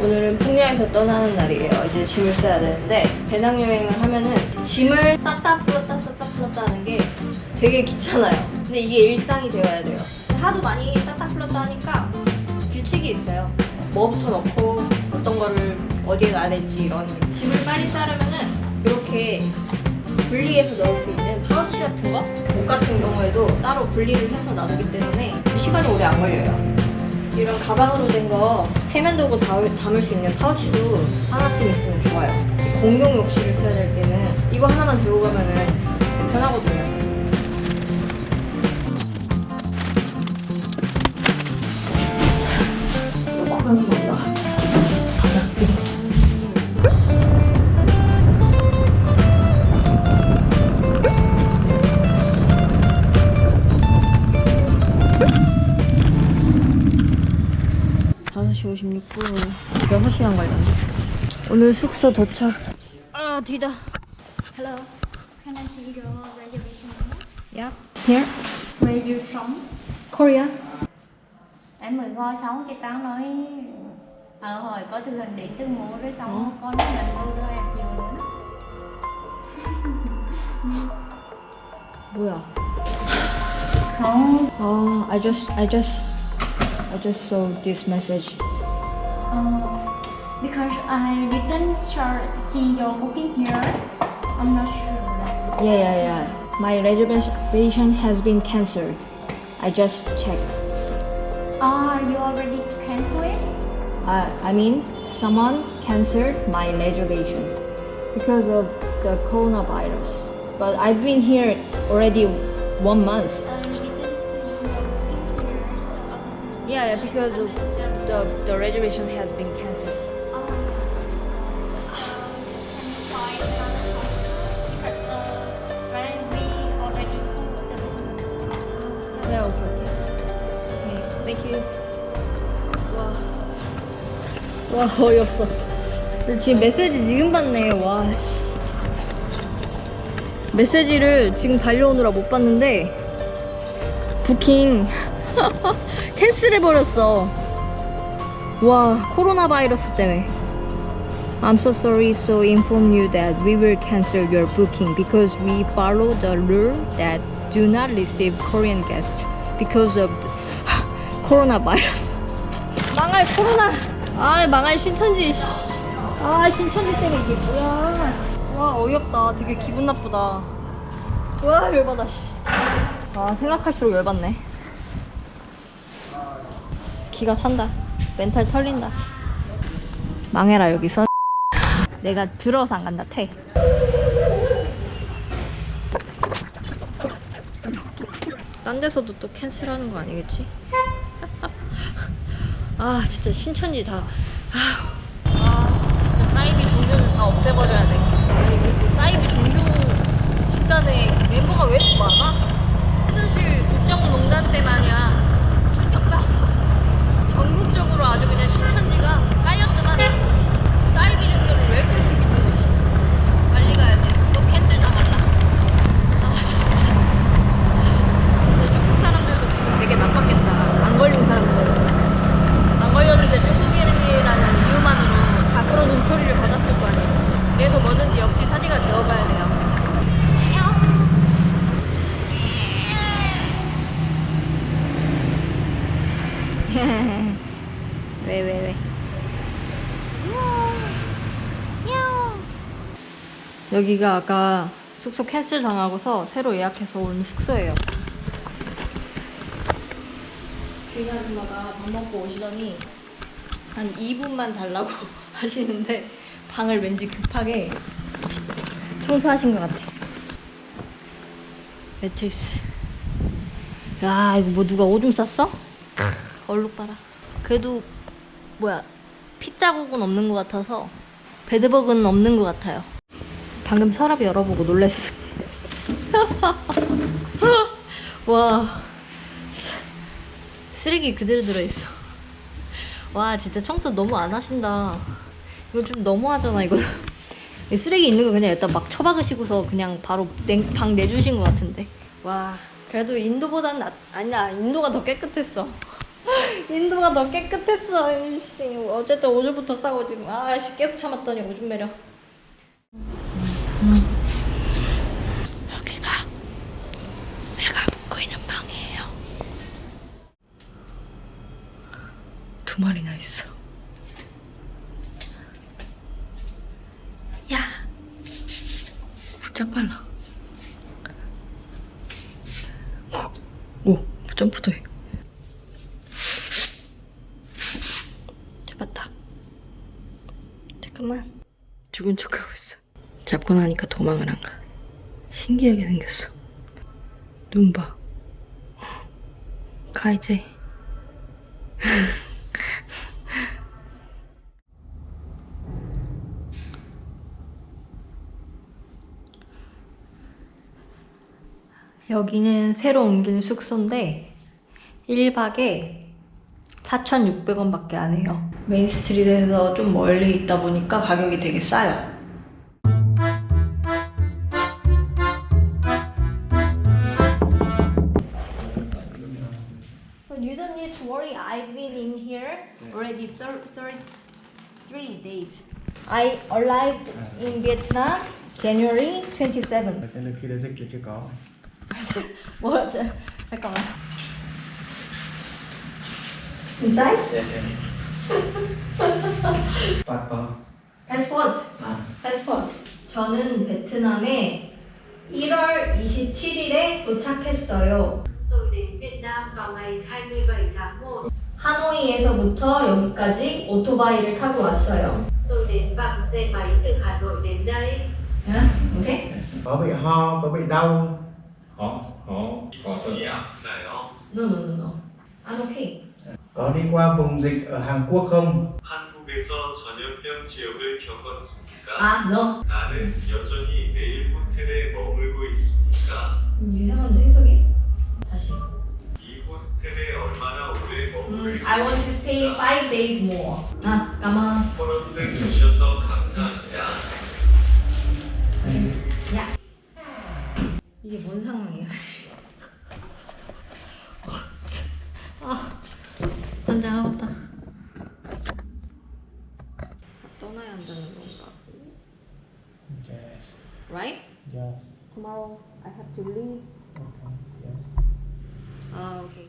오늘은 풍야에서 떠나는 날이에요. 이제 짐을 싸야 되는데 배낭여행을 하면은 짐을 쌌다 풀었다 쌌다 풀었다 하는 게 되게 귀찮아요. 근데 이게 일상이 되어야 돼요. 하도 많이 쌌다 풀었다 하니까 규칙이 있어요. 뭐부터 넣고 어떤 거를 어디에 놔야 될지 이런 짐을 빨리 싸려면은 이렇게 분리해서 넣을 수 있는 파우치 같은 거? 옷 같은 경우에도 따로 분리를 해서 놔두기 때문에 시간이 오래 안 걸려요. 이런 가방으로 된 거 세면도구 담을, 담을 수 있는 파우치도 하나쯤 있으면 좋아요. 공용 욕실을 써야 될 때는 이거 하나만 들고 가면은 편하거든요. 막하는 거 오늘 숙소 도착 아 뒤다 Hello Can I see your reservation? Yeah Here Where you from? Korea Em mới gọi xong chị Trang nói Ờ hỏi có từ hình đến từ mũ rồi xong con nhận lưu rồi em nhiều nữa 뭐야 Không 아 I just I just I just saw this message uh, Because I didn't start see your booking here I'm not sure Yeah yeah yeah My reservation has been cancelled I just checked Ah, you already cancelled it? I, I mean, someone cancelled my reservation because of the coronavirus. But I've been here already one month. I didn't see your booking here um, Yeah, yeah, because of the, the reservation has been cancelled. 와 어이없어. 지금 메시지 지금 받네. 와. 씨. 메시지를 지금 달려오느라 못 봤는데 부킹 캔슬해 버렸어. 와 코로나 바이러스 때문에. I'm so sorry so inform you that we will cancel your booking because we follow the rule that do not receive Korean guests because of the coronavirus. 망할 코로나. 아 망할 신천지. 씨. 아 신천지 때문에 이게 뭐야. 와 어이없다. 되게 기분 나쁘다. 와 열받아. 씨. 아 생각할수록 열받네. 기가 찬다. 멘탈 털린다. 망해라 여기서. 내가 들어서 안 간다 퇴. 딴 데서도 또 캔슬하는 거 아니겠지? 아 진짜 신천지 다. 아, 아 진짜 사이비 종교는 다 없애버려야 돼. 아니 그리고 사이비 종교 집단에 멤버가 왜 이렇게 많아? 최순실 국정농단 때 마냥 충격받았어. 전국적으로 아주 그냥 신천지가 깔렸더만 사이비 종교를 왜 그렇게 믿는 거지? 빨리 가야지. 또 캔슬 당할라. 아 진짜. 근데 중국 사람들도 지금 되게 나빴겠다. 안 걸린 사람들. 안 걸렸는데 중국인이라는 이유만으로 다 그런 눈초리를 받았을 거 아니에요. 그래서 뭐든지 역지사지가 되어봐야 돼요. 왜, 왜, 왜. 여기가 아까 숙소 캔슬 당하고서 새로 예약해서 온 숙소예요. 주인 아줌마가 밥 먹고 오시더니 한 2분만 달라고 하시는데 방을 왠지 급하게 청소하신 것 같아. 매트리스. 야 이거 뭐 누가 오줌 쌌어? 얼룩 봐라. 그래도 뭐야 핏자국은 없는 것 같아서 베드버그는 없는 것 같아요. 방금 서랍 열어보고 놀랬어. 와 진짜 쓰레기 그대로 들어있어. 와 진짜 청소 너무 안 하신다. 이거 좀 너무하잖아 이거. 이 쓰레기 있는 거 그냥 일단 막 처박으시고서 그냥 바로 냉, 방 내주신 것 같은데. 와 그래도 인도보단 낫, 아니야 인도가 더 깨끗했어. 인도가 더 깨끗했어. 이씨. 어쨌든 오줌부터 싸고 지금 아씨 계속 참았더니 오줌 매려. 여기가 내가 묵고 있는 방이에요. 두 마리나 있어. 야, 진짜 빨라. 오, 점프도 해. 잡았다. 잠깐만. 죽은 척하고 있어. 잡고 나니까 도망을 안 가. 신기하게 생겼어. 눈 봐. 가 이제. 여기는 새로 옮긴 숙소인데 1박에 4,600원 밖에 안 해요. 메인 스트리트에서 좀 멀리 있다 보니까 가격이 되게 싸요. But you don't need to worry. I've been in here already thir- thir- three days. I arrived in Vietnam January 27. Cho nên khi đã dịch thì chưa có 뭐? 자, 잠깐만. Inside? Passport Passport. à. Passport. 저는 베트남에 1월 27일에 도착했어요. Tôi đến Việt Nam vào ngày 27 tháng 1. 하노이에서부터 여기까지 오토바이를 타고 왔어요. Tôi đến bằng xe máy từ Hà Nội đến đây. 응? 오케이? Có bị ho, có bị đau Họ, họ, họ tôi No, no, no, no. I'm okay. Có đi qua vùng dịch ở Hàn Quốc không? 한국에서 전염병 지역을 겪었습니까? 아, no. 나는 여전히 매일 호텔에 머물고 있습니까? 이상한 해석이? 다시. 이 호스텔에 얼마나 오래 음, 머무를 I want to stay five days more. 아, 까만. 보너스 주셔서 감사합니다. 야. 이게 뭔 상황이야? 떠나야 한다는 건가? Yes, Right? yes, Tomorrow I have to leave. okay, yes. 아, 오케이.